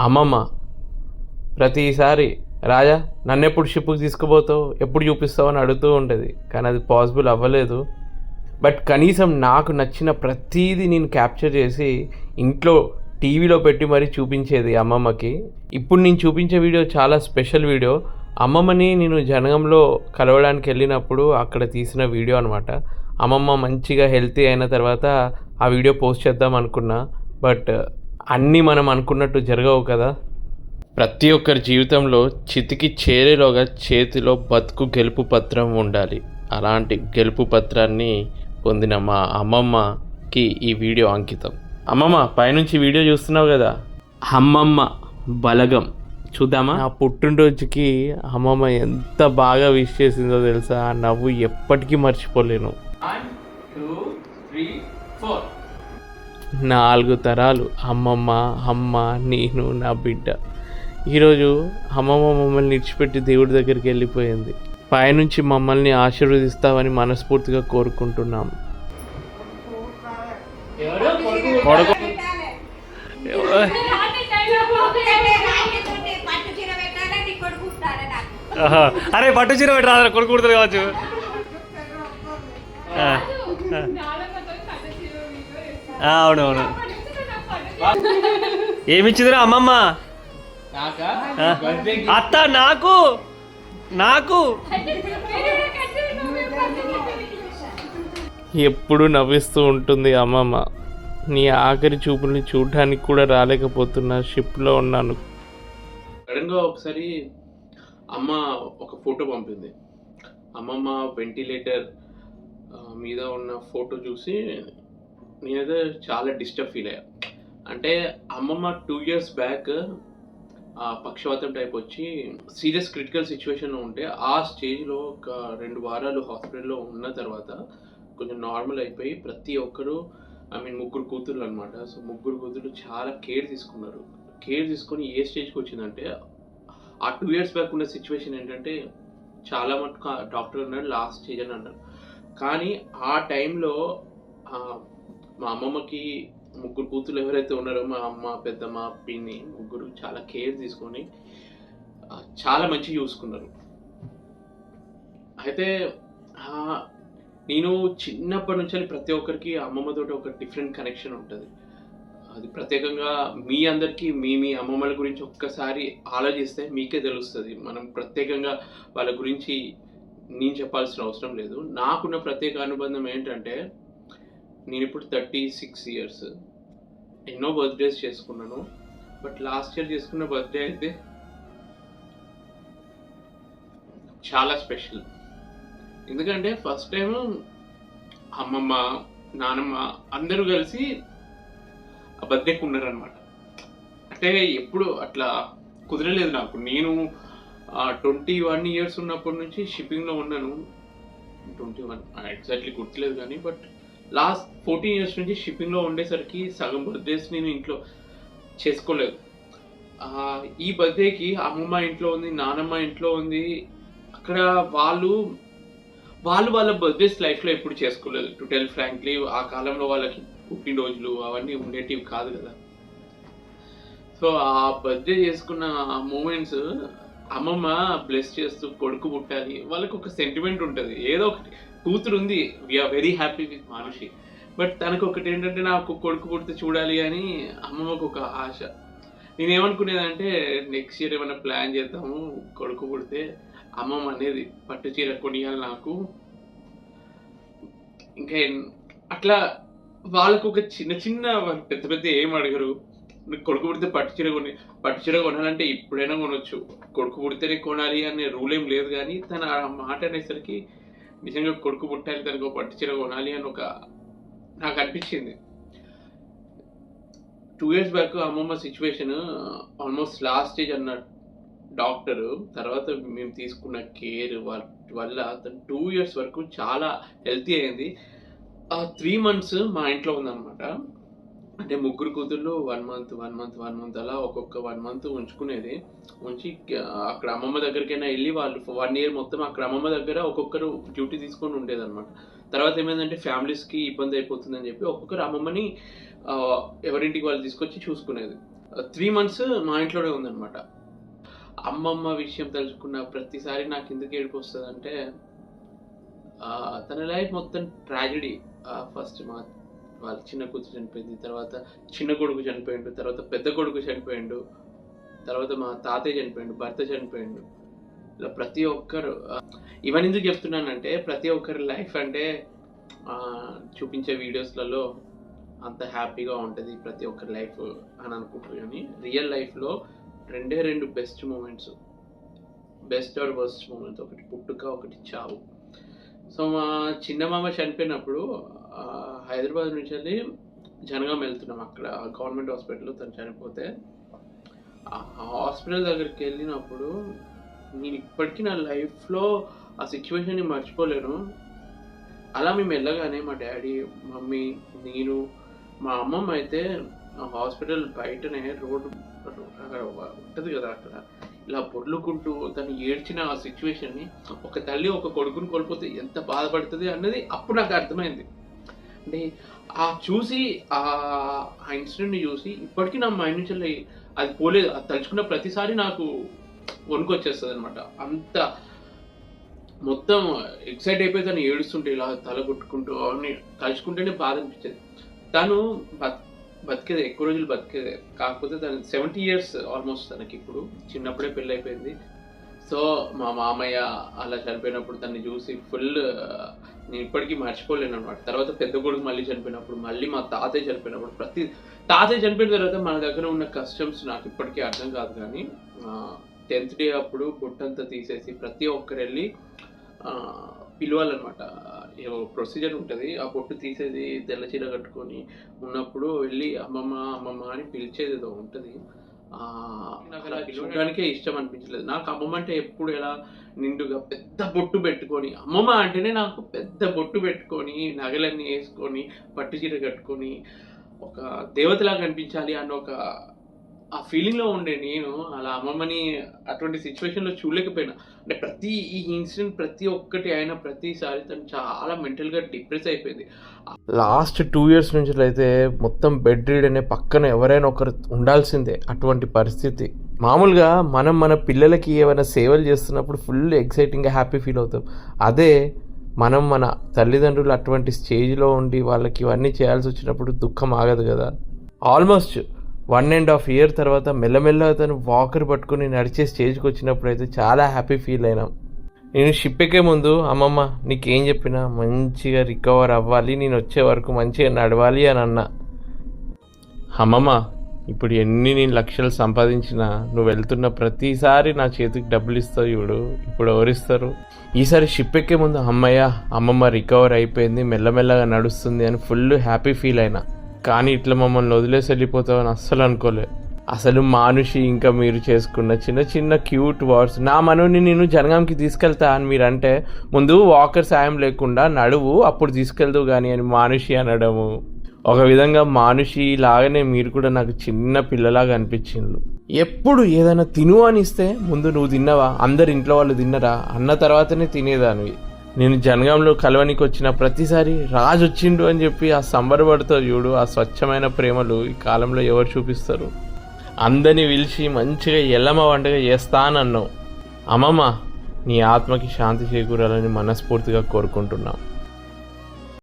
అమ్మమ్మ ప్రతిసారి రాజా నన్ను ఎప్పుడు షిప్కి తీసుకుపోతావు? ఎప్పుడు చూపిస్తావు? అని అడుగుతూ ఉంటుంది కానీ అది పాసిబుల్ అవ్వలేదు. బట్ కనీసం నాకు నచ్చిన ప్రతీది నేను క్యాప్చర్ చేసి ఇంట్లో టీవీలో పెట్టి మరీ చూపించేది అమ్మమ్మకి. ఇప్పుడు నేను చూపించే వీడియో చాలా స్పెషల్ వీడియో. అమ్మమ్మని నేను జనగంలో కలవడానికి వెళ్ళినప్పుడు అక్కడ తీసిన వీడియో అనమాట అమ్మమ్మ మంచిగా హెల్తీ అయిన తర్వాత ఆ వీడియో పోస్ట్ చేద్దాం అనుకున్నా. బట్ అన్నీ మనం అనుకున్నట్టు జరగవు కదా? ప్రతి ఒక్కరి జీవితంలో చితికి చేరేలోగా చేతిలో బతుకు గెలుపు పత్రం ఉండాలి. అలాంటి గెలుపు పత్రాన్ని పొందిన మా అమ్మమ్మకి ఈ వీడియో అంకితం. అమ్మమ్మ పైనుంచి వీడియో చూస్తున్నావు కదా? అమ్మమ్మ బలగం. చూద్దామా? ఆ పుట్టినరోజుకి అమ్మమ్మ ఎంత బాగా విష్ చేసిందో తెలుసా? ఆ నవ్వు ఎప్పటికీ మర్చిపోలేను. నాలుగు తరాలు. అమ్మమ్మ అమ్మ నేను నా బిడ్డ. ఈరోజు అమ్మమ్మ మమ్మల్ని విడిచిపెట్టి దేవుడి దగ్గరికి వెళ్ళిపోయింది. పైనుంచి మమ్మల్ని ఆశీర్వదిస్తామని మనస్ఫూర్తిగా కోరుకుంటున్నాం. అరే పట్టు చీర పెట్టి రాదు కొడుకు కావచ్చు. ఆ, ఆ. ఆ, అవును అవును ఏమి ఇచ్చిందిరా అమ్మమ్మ. అత్త నాకు? నాకు? ఎప్పుడు నవ్విస్తూ ఉంటుంది అమ్మమ్మ. నీ ఆఖరి చూపుల్ని చూడడానికి కూడా రాలేకపోతున్నా షిప్లో ఉన్నాను. సడన్గా ఒకసారి అమ్మ ఒక ఫోటో పంపింది. అమ్మమ్మ వెంటిలేటర్ మీద ఉన్న ఫోటో చూసి నేనైతే చాలా డిస్టర్బ్ ఫీల్ అయ్యా. అంటే అమ్మమ్మ టూ ఇయర్స్ బ్యాక్ పక్షవాతం టైప్ వచ్చి సీరియస్ క్రిటికల్ సిచ్యువేషన్లో ఉంటే ఆ స్టేజ్లో ఒక రెండు వారాలు హాస్పిటల్లో ఉన్న తర్వాత కొంచెం నార్మల్ అయిపోయి ప్రతి ఒక్కరు ఐ మీన్ ముగ్గురు కూతుర్లు అనమాట సో ముగ్గురు కూతుర్లు చాలా కేర్ తీసుకున్నారు. కేర్ తీసుకొని ఏ స్టేజ్కి వచ్చిందంటే ఆ టూ ఇయర్స్ బ్యాక్ ఉన్న సిచ్యువేషన్ ఏంటంటే చాలా మటుకు డాక్టర్ అన్నాడు లాస్ట్ స్టేజ్ అని అన్నారు. కానీ ఆ టైంలో మా అమ్మమ్మకి ముగ్గురు కూతురు ఎవరైతే ఉన్నారో మా అమ్మ పెద్దమ్మ పిన్ని ముగ్గురు చాలా కేర్ తీసుకొని చాలా మంచిగా చూసుకున్నారు. అయితే నేను చిన్నప్పటి నుంచి ప్రతి ఒక్కరికి అమ్మమ్మతోటి ఒక డిఫరెంట్ కనెక్షన్ ఉంటుంది. అది ప్రత్యేకంగా మీ అందరికీ మీ మీ అమ్మమ్మల గురించి ఒక్కసారి ఆలోచిస్తే మీకే తెలుస్తుంది. మనం ప్రత్యేకంగా వాళ్ళ గురించి నేను చెప్పాల్సిన అవసరం లేదు. నాకున్న ప్రత్యేక అనుబంధం ఏంటంటే నేను ఇప్పుడు థర్టీ సిక్స్ ఇయర్స్ ఎన్నో బర్త్డేస్ చేసుకున్నాను. బట్ లాస్ట్ ఇయర్ చేసుకున్న బర్త్డే అయితే చాలా స్పెషల్ ఎందుకంటే ఫస్ట్ టైం అమ్మమ్మ నానమ్మ అందరూ కలిసి ఆ బర్త్డేకి ఉన్నారనమాట అంటే ఎప్పుడు అట్లా కుదరలేదు నాకు. నేను ట్వంటీ వన్ ఇయర్స్ ఉన్నప్పటి నుంచి షిప్పింగ్లో ఉన్నాను. ట్వంటీ వన్ ఎగ్జాక్ట్లీ గుర్తులేదు కానీ బట్ లాస్ట్ ఫోర్టీన్ ఇయర్స్ నుంచి షిప్పింగ్లో ఉండేసరికి సగం బర్త్డేస్ నేను ఇంట్లో చేసుకోలేదు. ఈ బర్త్డేకి అమ్మమ్మ ఇంట్లో ఉంది నానమ్మ ఇంట్లో ఉంది. అక్కడ వాళ్ళు వాళ్ళు వాళ్ళ బర్త్డేస్ లైఫ్లో ఎప్పుడు చేసుకోలేదు. టు టెల్ ఫ్రాంక్లీ ఆ కాలంలో వాళ్ళకి పుట్టినరోజులు అవన్నీ ఉండేటివి కాదు కదా. సో ఆ బర్త్డే చేసుకున్న ఆ మూమెంట్స్ అమ్మమ్మ బ్లెస్ చేస్తూ కొడుకు పుట్టాలి. వాళ్ళకి ఒక సెంటిమెంట్ ఉంటుంది. ఏదో ఒకటి. కూతురు ఉంది we're very happy with Manushi but తనకు ఒకటి ఏంటంటే నాకు కొడుకు పుడితే చూడాలి అని అమ్మమ్మకు ఒక ఆశ. నేనేమనుకునేదంటే నెక్స్ట్ ఇయర్ ఏమైనా ప్లాన్ చేద్దాము కొడుకు పుడితే అమ్మమ్మ అనేది పట్టు చీర కొనియాలి నాకు. ఇంకా అట్లా వాళ్ళకు ఒక చిన్న చిన్న వాళ్ళు పెద్ద పెద్ద ఏం అడగరు. కొడుకు పుడితే పట్టు చీర కొని పట్టు చీర కొనాలంటే ఇప్పుడైనా కొనొచ్చు. కొడుకు పుడితేనే కొనాలి అనే రూల్ ఏం లేదు కానీ తన ఆ మాట అనేసరికి నిజంగా కొడుకు పుట్టాలి దానికి ఒక పట్టు చీర కొనాలి అని ఒక నాకు అనిపించింది. టూ ఇయర్స్ బ్యాక్ అమ్మమ్మ సిచ్యువేషన్ ఆల్మోస్ట్ లాస్ట్ స్టేజ్ అన్న డాక్టర్ తర్వాత మేము తీసుకున్న కేర్ వల్ల తను టూ ఇయర్స్ వరకు చాలా హెల్తీ అయింది. ఆ త్రీ మంత్స్ మా ఇంట్లో ఉందన్నమాట. అంటే ముగ్గురు కూతుళ్ళు one month one month one month అలా ఒక్కొక్క వన్ మంత్ ఉంచుకునేది. ఉంచి ఆ, అక్కడ అమ్మమ్మ దగ్గరికైనా వెళ్ళి వాళ్ళు వన్ ఇయర్ మొత్తం అక్కడ అమ్మమ్మ దగ్గర ఒక్కొక్కరు డ్యూటీ తీసుకొని ఉండేదన్నమాట. తర్వాత ఏమైందంటే ఫ్యామిలీస్కి ఇబ్బంది అయిపోతుందని చెప్పి ఒక్కొక్కరు అమ్మమ్మని ఎవరింటికి వాళ్ళు తీసుకొచ్చి చూసుకునేది. త్రీ మంత్స్ మా ఇంట్లోనే ఉందన్నమాట. అమ్మమ్మ విషయం తెలుసుకున్న ప్రతిసారి నాకు ఎందుకు ఏడుపు వస్తుంది అంటే తన లైఫ్ మొత్తం ట్రాజడీ ఫస్ట్ మా వాళ్ళ చిన్న కూతురు చనిపోయింది తర్వాత చిన్న కొడుకు చనిపోయిండు తర్వాత పెద్ద కొడుకు చనిపోయిండు తర్వాత మా తాతయ్య చనిపోయిండు భర్త చనిపోయిండు. ఇలా ప్రతి ఒక్కరు ఇవన్నీ ఎందుకు చెప్తున్నానంటే ప్రతి ఒక్కరి లైఫ్ అంటే చూపించే వీడియోస్లలో అంత హ్యాపీగా ఉంటుంది ప్రతి ఒక్కరి లైఫ్ అని అనుకుంటారు కానీ రియల్ లైఫ్లో రెండే రెండు best moments. Best or worst moments ఒకటి పుట్టుక ఒకటి చావు. సో మా చిన్న మామ చనిపోయినప్పుడు హైదరాబాద్ నుంచి వెళ్ళి జనగాం వెళ్తున్నాం అక్కడ. గవర్నమెంట్ హాస్పిటల్లో తను చనిపోతే. ఆ హాస్పిటల్ దగ్గరికి వెళ్ళినప్పుడు నేను ఇప్పటికీ నా లైఫ్లో ఆ సిచ్యువేషన్ని మర్చిపోలేను. అలా మేము వెళ్ళగానే మా డాడీ మమ్మీ నేను మా అమ్మమ్మ అయితే ఆ హాస్పిటల్ బయటనే రోడ్డు అక్కడ ఉంటుంది కదా అక్కడ. ఇలా పొర్లుకుంటూ తను ఏడ్చిన ఆ సిచ్యువేషన్ని ఒక తల్లి ఒక కొడుకుని కోల్పోతే ఎంత బాధపడుతుంది అన్నది అప్పుడు నాకు అర్థమైంది. అంటే ఆ చూసి ఆ ఆ ఇన్సిడెంట్ని చూసి ఇప్పటికీ నా మైండ్ నుంచి అది పోలేదు. అది తలుచుకున్న ప్రతిసారి నాకు వణుకు వచ్చేస్తుంది అనమాట అంత మొత్తం ఎక్సైట్ అయిపోయి తను ఏడుస్తుంటే ఇలా తల కొట్టుకుంటూ అవన్నీ తలుచుకుంటేనే బాధ అనిపించేది. తను బత్ బతికేది ఎక్కువ రోజులు బతికేది. కాకపోతే తను సెవెంటీ ఇయర్స్ ఆల్మోస్ట్ తనకి ఇప్పుడు చిన్నప్పుడే పెళ్ళి అయిపోయింది సో మా మామయ్య అలా చనిపోయినప్పుడు తన్ని చూసి ఫుల్ నేను ఇప్పటికీ మర్చిపోలేను అనమాట తర్వాత పెద్ద కొడుకు మళ్ళీ చనిపోయినప్పుడు మళ్ళీ మా తాతయ్య చనిపోయినప్పుడు ప్రతి తాతయ్య చనిపోయిన తర్వాత మన దగ్గర ఉన్న కస్టమ్స్ నాకు ఇప్పటికీ అర్థం కాదు కానీ టెన్త్ డే అప్పుడు బొట్టంతా తీసేసి ప్రతి ఒక్కరు వెళ్ళి పిలవాలన్నమాట. ఏవో ప్రొసీజర్ ఉంటుంది ఆ బొట్టు తీసేది తెల్ల చీర కట్టుకొని ఉన్నప్పుడు వెళ్ళి అమ్మమ్మ అమ్మమ్మ అని పిలిచేది ఏదో ఉంటుంది. నాకు అలా పిలవడానికే ఇష్టం అనిపించలేదు. నాకు అమ్మమ్మ అంటే ఎప్పుడు ఎలా నిండుగా పెద్ద బొట్టు పెట్టుకొని అమ్మమ్మ అంటేనే నాకు పెద్ద బొట్టు పెట్టుకొని నగలన్నీ వేసుకొని పట్టు చీర కట్టుకొని ఒక దేవతలాగా కనిపించాలి అన్న ఒక ఆ ఫీలింగ్లో ఉండే నేను అలా అమ్మమ్మని అటువంటి సిచ్యువేషన్లో చూడలేకపోయినా. అంటే ప్రతి ఈ ఇన్సిడెంట్ ప్రతి ఒక్కటి అయిన ప్రతిసారి తను చాలా మెంటల్గా డిప్రెస్ అయిపోయింది. లాస్ట్ టూ ఇయర్స్ నుంచి అయితే మొత్తం బెడ్ రీడ్ అనే పక్కన ఎవరైనా ఒకరు ఉండాల్సిందే అటువంటి పరిస్థితి. మామూలుగా మనం మన పిల్లలకి ఏమైనా సేవలు చేస్తున్నప్పుడు ఫుల్ ఎక్సైటింగ్గా హ్యాపీ ఫీల్ అవుతాం. అదే మనం మన తల్లిదండ్రులు అటువంటి స్టేజ్లో ఉండి వాళ్ళకి ఇవన్నీ చేయాల్సి వచ్చినప్పుడు దుఃఖం ఆగదు కదా. Almost one and half year తర్వాత మెల్లమెల్లగా తను వాకర్ పట్టుకొని నడిచే స్టేజ్కి వచ్చినప్పుడు అయితే చాలా హ్యాపీ ఫీల్ అయినాం. నేను షిప్ ఎక్కే ముందు అమ్మమ్మ నీకేం చెప్పినా మంచిగా రికవర్ అవ్వాలి నేను వచ్చే వరకు మంచిగా నడవాలి అని అన్నా. అమ్మమ్మ ఇప్పుడు ఎన్ని నేను లక్షలు సంపాదించినా నువ్వు వెళ్తున్న ప్రతిసారి నా చేతికి డబ్బులు ఇస్తావు చూడు ఇప్పుడు ఎవరిస్తారు ఈసారి షిప్ ఎక్కే ముందు అమ్మయ్య అమ్మమ్మ రికవర్ అయిపోయింది మెల్లమెల్లగా నడుస్తుంది అని ఫుల్ హ్యాపీ ఫీల్ అయినా. కానీ ఇట్లా మమ్మల్ని వదిలేసి వెళ్ళిపోతామని అస్సలు అనుకోలే. అసలు మానుషి ఇంకా మీరు చేసుకున్న చిన్న చిన్న క్యూట్ వర్డ్స్. నా మనోని నేను జనగాంకి తీసుకెళ్తా అని మీరు అంటే ముందు వాకర్ సాయం లేకుండా నడువు అప్పుడు తీసుకెళ్దు కానీ అని మానుషి అనడము. ఒక విధంగా మానుషి లాగానే మీరు కూడా నాకు చిన్న పిల్లలాగా అనిపించిండ్రు. ఎప్పుడు ఏదైనా తిను అని ఇస్తే ముందు నువ్వు తిన్నావా? అందరు ఇంట్లో వాళ్ళు తిన్నరా? అన్న తర్వాతనే తినేదానివి. నేను జనగాంలో కలవనికి వచ్చిన ప్రతిసారి రాజు వచ్చిండు అని చెప్పి ఆ సంబరపడుతో చూడు ఆ స్వచ్ఛమైన ప్రేమలు ఈ కాలంలో ఎవరు చూపిస్తారు? అందరిని పిలిచి మంచిగా ఎల్లమ్మ వంటగా చేస్తానన్నావు. అమ్మమ్మ నీ ఆత్మకి శాంతి చేకూరాలని మనస్ఫూర్తిగా కోరుకుంటున్నాం.